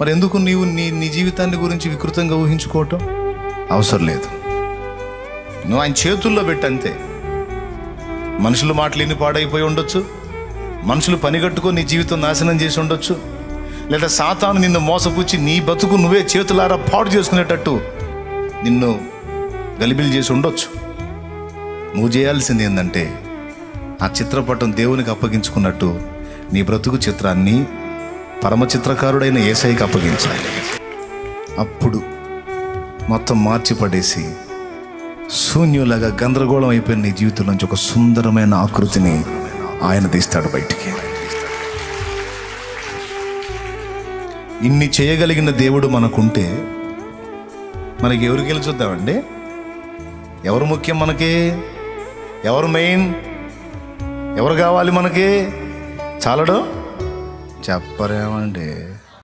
మరి ఎందుకు నీవు నీ నీ జీవితాన్ని గురించి వికృతంగా ఊహించుకోవటం? అవసరం లేదు. నువ్వు ఆయన చేతుల్లో పెట్టంతే మనుషుల మాటలేని పాడైపోయి ఉండొచ్చు. మనుషులు పనిగట్టుకొని నీ జీవితం నాశనం చేసి ఉండొచ్చు. లేదా సాతాను నిన్ను మోసపుచ్చి నీ బతుకు నువ్వే చేతులారా పాడు చేసుకునేటట్టు నిన్ను గలిబిలి చేసి ఉండొచ్చు. నువ్వు చేయాల్సింది ఏంటంటే ఆ చిత్రపటం దేవునికి అప్పగించుకున్నట్టు నీ బ్రతుకు చిత్రాన్ని పరమ చిత్రకారుడైన ఏసైకి అప్పగించాలి. అప్పుడు మొత్తం మార్చిపడేసి శూన్యులాగా గందరగోళం అయిపోయిన నీ జీవితం నుంచి ఒక సుందరమైన ఆకృతిని ఆయన తీస్తాడు బయటికి. ఇన్ని చేయగలిగిన దేవుడు మనకుంటే మనకి ఎవరికి వెళ్ళి ఎవరు ముఖ్యం మనకి? ఎవరు మెయిన్? ఎవరు కావాలి మనకి? చాలడు? ചപ്പറയാവണ്ടേ